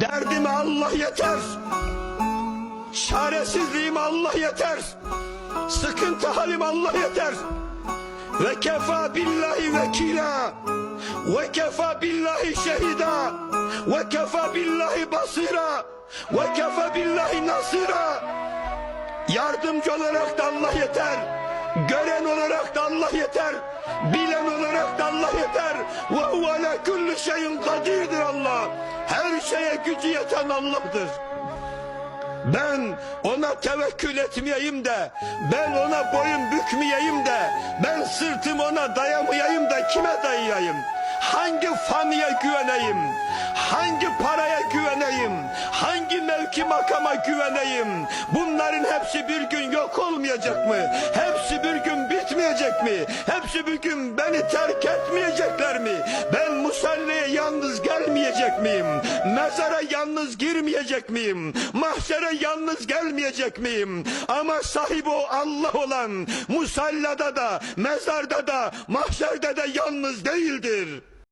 Derdime Allah yeter. Çaresizliğime Allah yeter. Sıkıntı halim Allah yeter. Ve kefa billahi vekila. Ve kefa billahi şehida. Ve kefa billahi basira. Ve kefa billahi nasira. Yardımcı olarak da Allah yeter. Gören olarak da Allah yeter. Bilen olarak da Allah yeter. Ve huve ala kulli şeyin kadirdir Allah. Şeye gücü yeten Allah'tır. Ben ona tevekkül etmeyeyim de, ben ona boyun bükmeyeyim de, ben sırtımı ona dayamayayım da kime dayayayım? Hangi famiye güveneyim? Hangi paraya güveneyim? Hangi mevki makama güveneyim? Bunların hepsi bir gün yok olmayacak mı? Hepsi bir gün bitmeyecek mi? Hepsi bir gün beni terk gelmeyecek miyim? Mezara yalnız girmeyecek miyim? Mahşere yalnız gelmeyecek miyim? Ama sahibi o Allah olan musallada da, mezarda da, mahşerde de yalnız değildir.